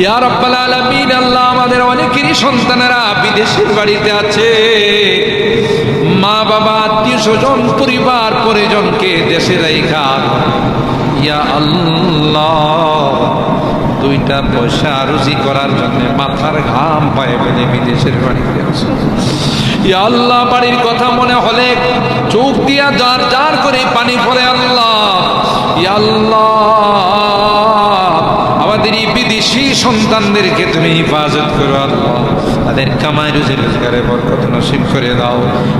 ইয়া রাব্বাল আলামিন, আল্লাহ আমাদের অনেকেরই সন্তানেরা বিদেশের বাড়িতে আছে। মা বাবা আত্মীয় স্বজন পরিবার, পরিজনকে দেশে ইয়া আল্লাহ, দুইটা পয়সা রুজি করার জন্য মাথার ঘাম পায়ে ফেলে বিদেশের বাড়িতে আছে। ইয়া আল্লাহ, বাড়ির কথা মনে হলে চোখ দিয়া যার যার করে পানি পড়ে আল্লাহ। ইয়া আল্লাহ, আমাদের বিদেশি সন্তানদেরকে তুমি হেফাজত করো, আল্লাহ। তাদের কামাই রুজি রোজগারে বরকত নসিব করে দাও।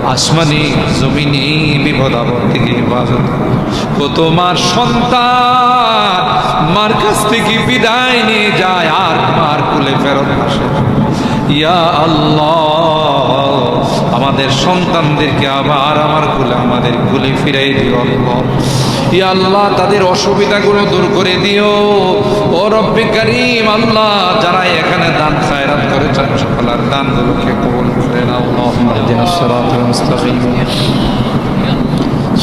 আসমানি জমিনি বিপদ আপদ থেকে হেফাজত। ও তোমার সন্তান, মার কাছ থেকে বিদায় নিয়ে যায়, আর মার কুলে ফেরত আসে। ইয়া আল্লাহ। আমাদের সন্তানদেরকে আবার আমার কুলে, আমাদের কুলে ফিরাই দিও ই আল্লাহ, তাদের অসুবিধাগুলো দূর করে দিও। ও রব্বে করিম, আল্লাহ, যারা এখানে দান খায়রাত করেছেন, সকলার দানগুলোকে কবুল করে নাও আল্লাহ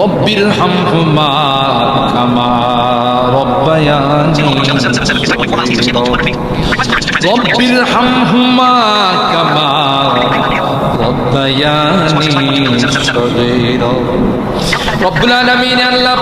রব্বির হামহুমা কামা রব্বায়ানি। রব্বির হামহুমা কামা রব্বায়ানি। সগীরা রব্বুল আলামিন আল্লাহ